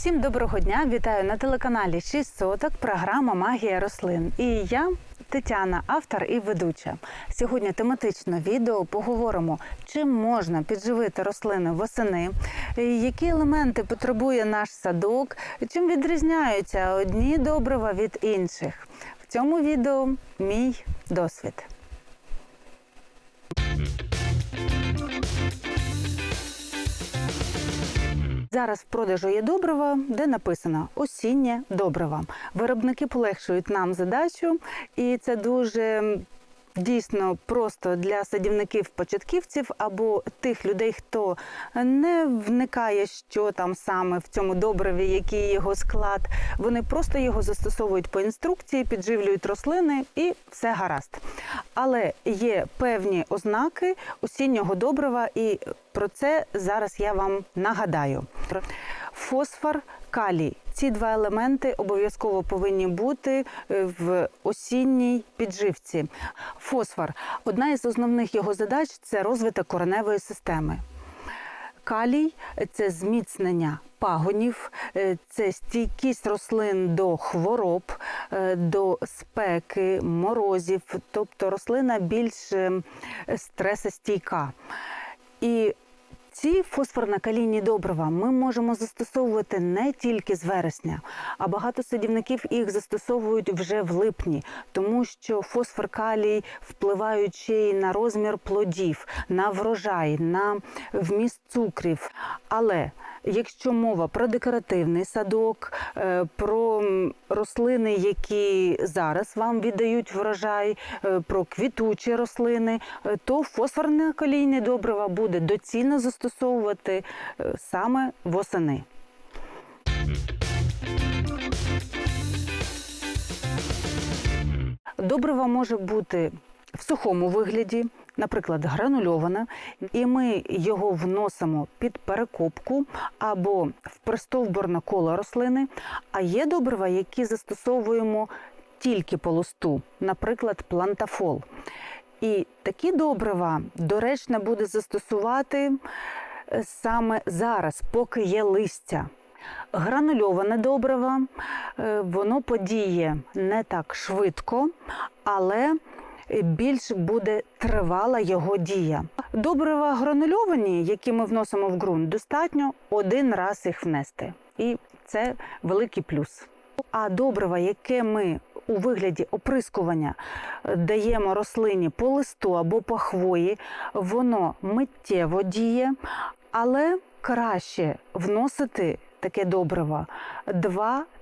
Всім доброго дня! Вітаю на телеканалі 6 соток. Програма Магія рослин. І я Тетяна, автор і ведуча. Сьогодні тематично відео поговоримо, чим можна підживити рослини восени, які елементи потребує наш садок, чим відрізняються одні добрива від інших. В цьому відео мій досвід. Зараз в продажу є добрива, де написано осіннє добрива. Виробники полегшують нам задачу, і це дуже дійсно просто для садівників-початківців або тих людей, хто не вникає, що там саме в цьому добриві, який його склад. Вони просто його застосовують по інструкції, підживлюють рослини і все гаразд. Але є певні ознаки осіннього добрива, і про це зараз я вам нагадаю. Фосфор, калій. Ці два елементи обов'язково повинні бути е, в осінній підживці. Фосфор одна із основних його задач це розвиток кореневої системи. Калій це зміцнення пагонів, е, це стійкість рослин до хвороб, е, до спеки, морозів, тобто рослина більш е, стресостійка. І ці фосфорно-калійні добрива ми можемо застосовувати не тільки з вересня, а багато садівників їх застосовують вже в липні, тому що фосфор калій й на розмір плодів, на врожай, на вміст цукрів. Але якщо мова про декоративний садок, е, про рослини, які зараз вам віддають врожай, е, про квітучі рослини, е, то фосфорне калійне добрива буде доцільно застосовувати саме восени. Добрива може бути в сухому вигляді, наприклад, гранульоване, і ми його вносимо під перекопку або в пристовбурне коло рослини. А є добрива, які застосовуємо тільки по листу, наприклад, плантафол. І такі добрива доречно буде застосувати е, саме зараз, поки є листя. Гранульоване добриво, е, воно подіє не так швидко, але більш буде тривала його дія. Добрива гранульовані, які ми вносимо в ґрунт, достатньо один раз їх внести. І це великий плюс. А добрива, яке ми у вигляді оприскування е, даємо рослині по листу або по хвої, воно миттєво діє, але краще вносити таке добриво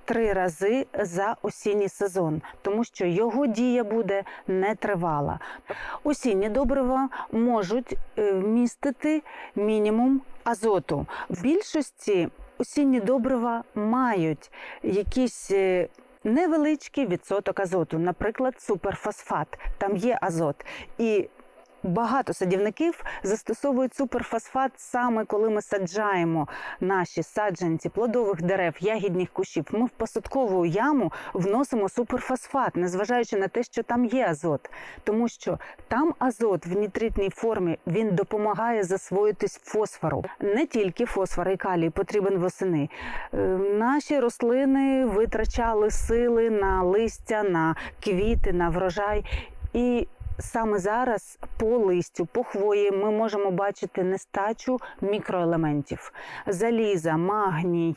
два-три рази за осінній сезон, тому що його дія буде нетривала. Осінні добрива можуть е, вмістити мінімум азоту. В більшості осінні добрива мають якісь. е, Невеличкий відсоток азоту, наприклад, суперфосфат. Там є азот. І багато садівників застосовують суперфосфат саме коли ми саджаємо наші саджанці плодових дерев, ягідних кущів. Ми в посадкову яму вносимо суперфосфат, незважаючи на те, що там є азот, тому що там азот в нітритній формі він допомагає засвоїтись фосфору. Не тільки фосфор і калій потрібен восени. Е, Наші рослини витрачали сили на листя, на квіти, на врожай. І саме зараз по листю, по хвої ми можемо бачити нестачу мікроелементів: заліза, магній,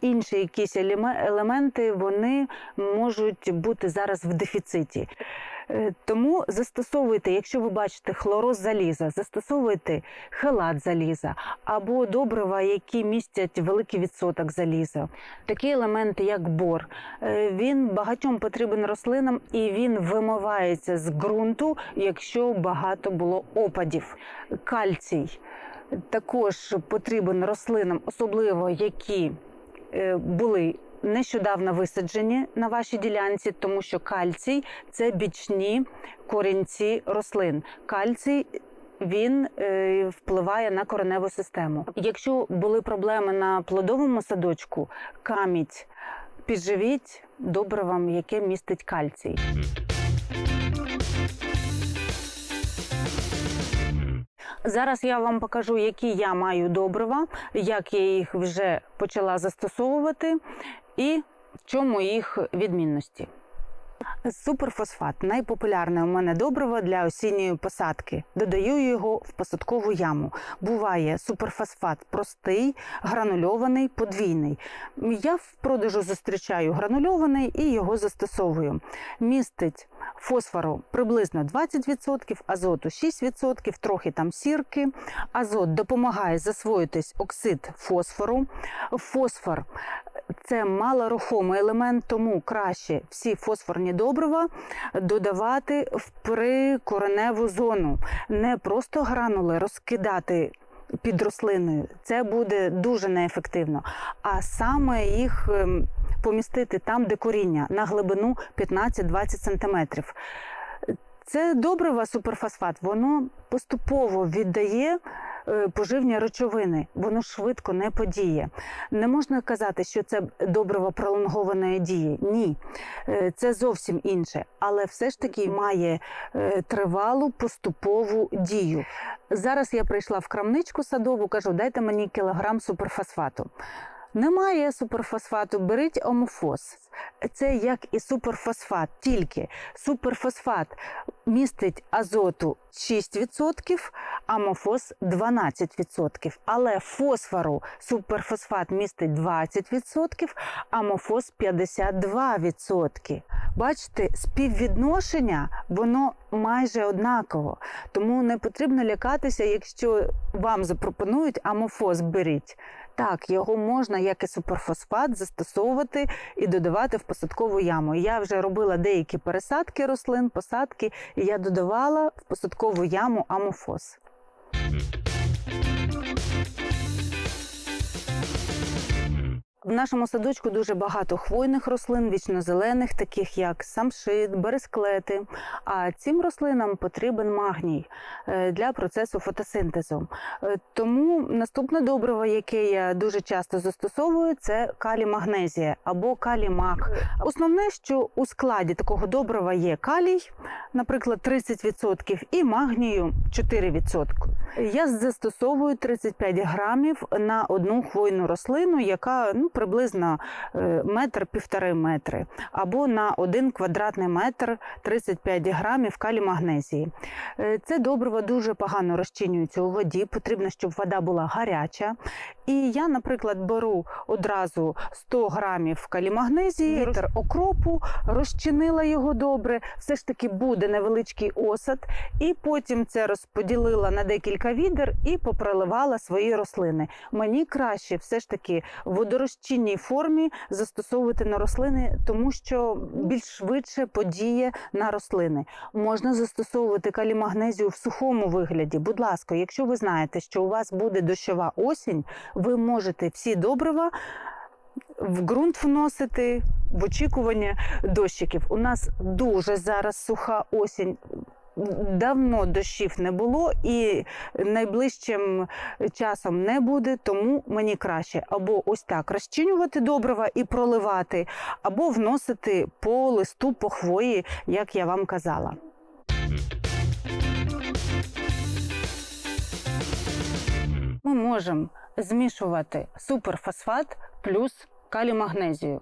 інші якісь елементи вони можуть бути зараз в дефіциті. Е, Тому застосовуйте, якщо ви бачите хлороз заліза, застосовуйте хелат заліза або добрива, які містять великий відсоток заліза. Такі елементи, як бор, е, він багатьом потрібен рослинам і він вимивається з ґрунту, якщо багато було опадів. Кальцій також потрібен рослинам, особливо які е, були нещодавно висаджені на вашій ділянці, тому що кальцій це бічні корінці рослин. Кальцій він е, впливає на кореневу систему. Якщо були проблеми на плодовому садочку, каміть підживіть добривом, яке містить кальцій. Зараз я вам покажу, які я маю добрива, як я їх вже почала застосовувати і в чому їх відмінності. Суперфосфат найпопулярне у мене добриво для осінньої посадки. Додаю його в посадкову яму. Буває суперфосфат простий, гранульований, подвійний. Я в продажу зустрічаю гранульований і його застосовую. Містить фосфору приблизно 20%, азоту 6%, трохи там сірки. Азот допомагає засвоїтись оксид фосфору. Фосфор це малорухомий елемент, тому краще всі фосфорні добрива додавати в прикореневу зону, не просто гранули розкидати. Під рослиною це буде дуже неефективно, а саме їх ем, помістити там, де коріння, на глибину 15-20 см. Це добрива суперфосфат, воно поступово віддає е, поживні речовини, воно швидко не подіє. Не можна казати, що це добриво пролонгованої дії. Ні, Е, це зовсім інше, але все ж таки має е, тривалу поступову дію. Зараз я прийшла в крамничку садову, кажу, дайте мені кілограм суперфосфату. Немає суперфосфату, беріть омофос. Це як і суперфосфат, тільки суперфосфат містить азоту 6%, амофос 12%. Але фосфору суперфосфат містить 20%, амофос 52%. Бачите, співвідношення воно майже однаково. Тому не потрібно лякатися, якщо вам запропонують амофос беріть. Так, його можна, як і суперфосфат, застосовувати і додавати в посадкову яму. Я вже робила деякі пересадки рослин, посадки, і я додавала в посадкову яму амофос. В нашому садочку дуже багато хвойних рослин, вічнозелених, таких як самшит, бересклети. А цим рослинам потрібен магній е, для процесу фотосинтезу. Е, Тому наступне добриво, яке я дуже часто застосовую, це калій-магнезія або калій-маг. Основне, що у складі такого добрива є калій, наприклад, 30%, і магнію 4%. Я застосовую 35 грамів на одну хвойну рослину, яка ну, приблизно е, метр-півтори метри, або на один квадратний метр 35 грамів калій-магнезії. Е, Це добриво дуже погано розчинюється у воді. Потрібно, щоб вода була гаряча. І я, наприклад, беру одразу 100 грамів калімагнезії, літр окропу, розчинила його добре. Все ж таки буде невеличкий осад, і потім це розподілила на декілька відер і попроливала свої рослини. Мені краще все ж таки в водорозчинній формі застосовувати на рослини, тому що більш швидше подіє на рослини. Можна застосовувати калімагнезію в сухому вигляді. Будь ласка, якщо ви знаєте, що у вас буде дощова осінь, ви можете всі добрива в ґрунт вносити в очікування дощиків. У нас дуже зараз суха осінь. Давно дощів не було і найближчим часом не буде, тому мені краще або ось так розчинювати добрива і проливати, або вносити по листу, по хвої, як я вам казала. Ми можемо змішувати суперфосфат плюс калій-магнезію.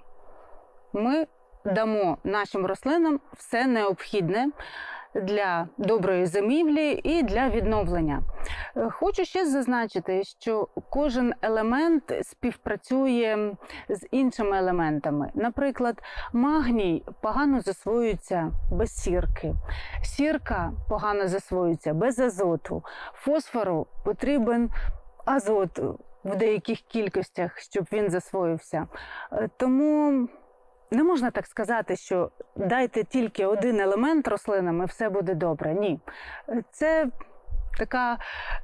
Ми дамо нашим рослинам все необхідне для доброї зимівлі і для відновлення. Е, Хочу ще зазначити, що кожен елемент співпрацює з іншими елементами. Наприклад, магній погано засвоюється без сірки, сірка погано засвоюється без азоту, фосфору потрібен азот в деяких кількостях, щоб він засвоївся. Е, Тому не можна так сказати, що дайте тільки один елемент рослинам і все буде добре. Ні. Це така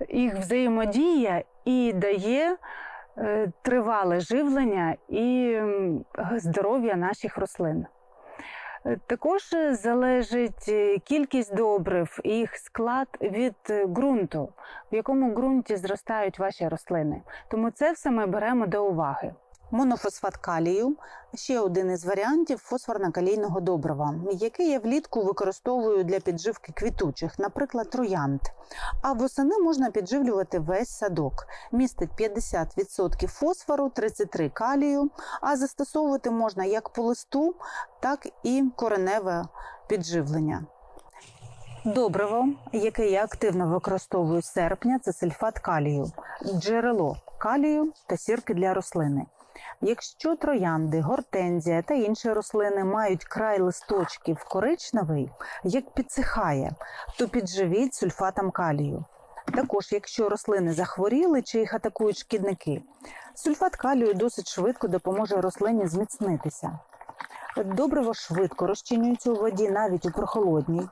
їх взаємодія і дає е, тривале живлення і здоров'я наших рослин. Е, Також залежить е, кількість добрив і їх склад від ґрунту, в якому ґрунті зростають ваші рослини. Тому це все ми беремо до уваги. Монофосфат калію ще один із варіантів фосфорно-калійного добрива, який я влітку використовую для підживки квітучих, наприклад, троянд. А восени можна підживлювати весь садок. Містить 50% фосфору, 33 калію, а застосовувати можна як по листу, так і кореневе підживлення. Добриво, яке я активно використовую з серпня, це сульфат калію, джерело калію та сірки для рослини. Якщо троянди, гортензія та інші рослини мають край листочків коричневий, як підсихає, то підживіть сульфатом калію. Також, якщо рослини захворіли чи їх атакують шкідники, сульфат калію досить швидко допоможе рослині зміцнитися. Добриво швидко розчинюється у воді навіть у прохолодній.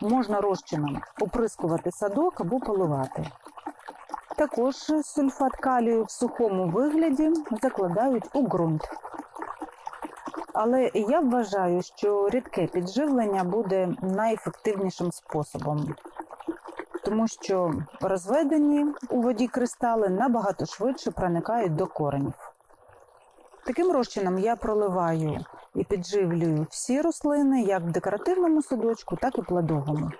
Можна розчином оприскувати садок або поливати. Також сульфат калію в сухому вигляді закладають у ґрунт. Але я вважаю, що рідке підживлення буде найефективнішим способом, тому що розведені у воді кристали набагато швидше проникають до коренів. Таким розчином я проливаю і підживлюю всі рослини, як в декоративному садочку, так і плодовому.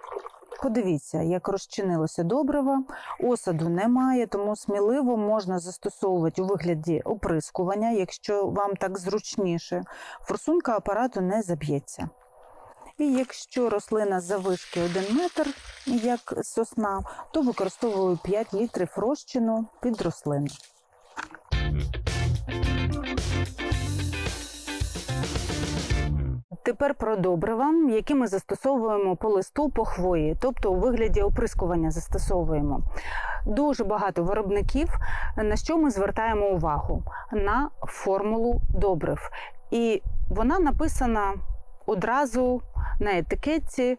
Подивіться, як розчинилося добриво, осаду немає, тому сміливо можна застосовувати у вигляді оприскування, якщо вам так зручніше. Форсунка апарату не заб'ється. І якщо рослина завишки 1 метр, як сосна, то використовую 5 літрів розчину під рослину. Тепер про добрива, які ми застосовуємо по листу по хвої, тобто у вигляді оприскування застосовуємо. Дуже багато виробників, на що ми звертаємо увагу? На формулу добрив. І вона написана одразу на етикетці.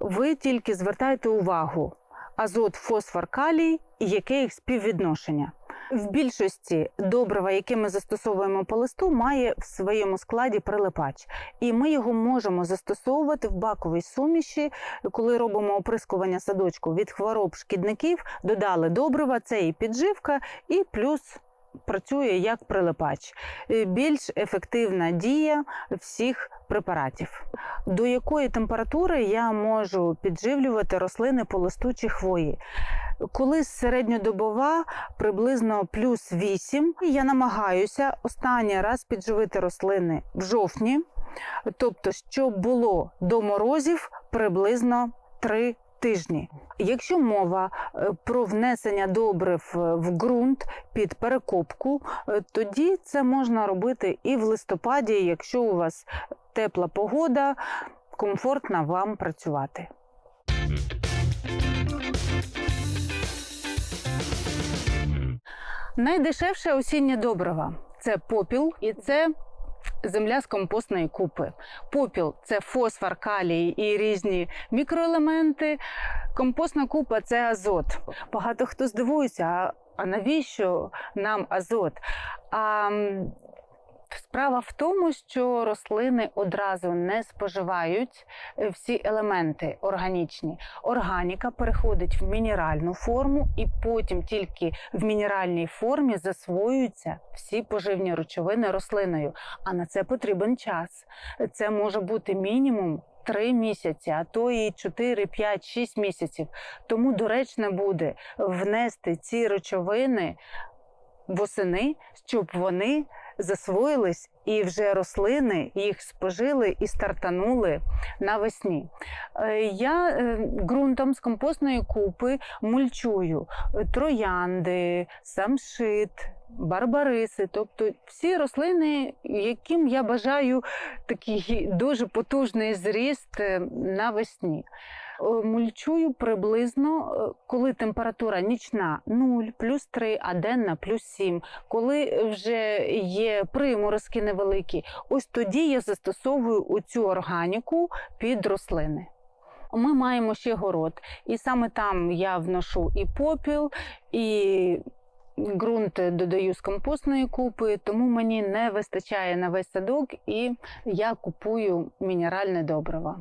Ви тільки звертаєте увагу: азот, фосфор, калій і яке їх співвідношення. В більшості добрива, яке ми застосовуємо по листу, має в своєму складі прилипач, і ми його можемо застосовувати в баковій суміші, коли робимо оприскування садочку від хвороб шкідників. Додали добрива, це і підживка, і плюс. Працює як прилипач, Е, більш ефективна дія всіх препаратів. До якої температури я можу підживлювати рослини по листу хвої? Коли середньодобова приблизно плюс 8, я намагаюся останній раз підживити рослини в жовтні, тобто, щоб було до морозів приблизно 3 тижні. Якщо мова е, про внесення добрив е, в ґрунт під перекопку, е, тоді це можна робити і в листопаді, якщо у вас тепла погода, комфортно вам працювати. Найдешевше осіннє добрива це попіл і це земля з компостної купи. Попіл це фосфор, калій і різні мікроелементи. Компостна купа це азот. Багато хто здивується, а, навіщо нам азот? А Справа в тому, що рослини одразу не споживають е, всі елементи органічні. Органіка переходить в мінеральну форму, і потім тільки в мінеральній формі засвоюються всі поживні речовини рослиною. А на це потрібен час. Це може бути мінімум. Три місяці, а то і 4, 5, 6 місяців. Тому доречно буде внести ці речовини восени, щоб вони засвоїлись і вже рослини їх спожили і стартанули навесні. Е, Я е, ґрунтом з компостної купи мульчую троянди, самшит, барбариси, тобто всі рослини, яким я бажаю такий дуже потужний зріст е, навесні. Мульчую приблизно, е, коли температура нічна 0, плюс 3, а денна плюс 7. Коли вже є приморозки невеликі, ось тоді я застосовую оцю органіку під рослини. Ми маємо ще город, і саме там я вношу і попіл, і ґрунт додаю з компостної купи, тому мені не вистачає на весь садок, і я купую мінеральне добриво.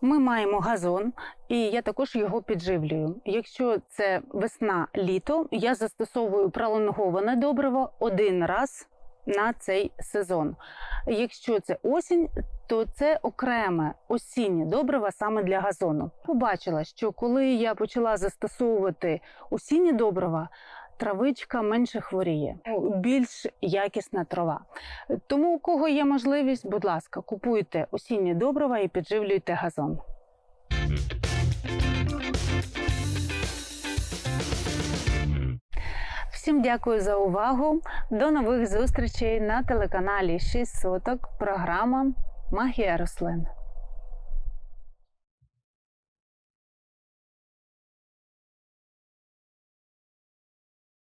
Ми маємо газон, І я також його підживлюю. Якщо це весна, літо, я застосовую пролонговане добриво один раз на цей сезон. Якщо це осінь, то це окреме осіннє добриво саме для газону. Побачила, що коли я почала застосовувати осінні добрива, травичка менше хворіє, більш якісна трава. Тому, у кого є можливість, будь ласка, купуйте осінні добрива і підживлюйте газон. Всім дякую за увагу. До нових зустрічей на телеканалі 6 соток. Програма Магія рослин.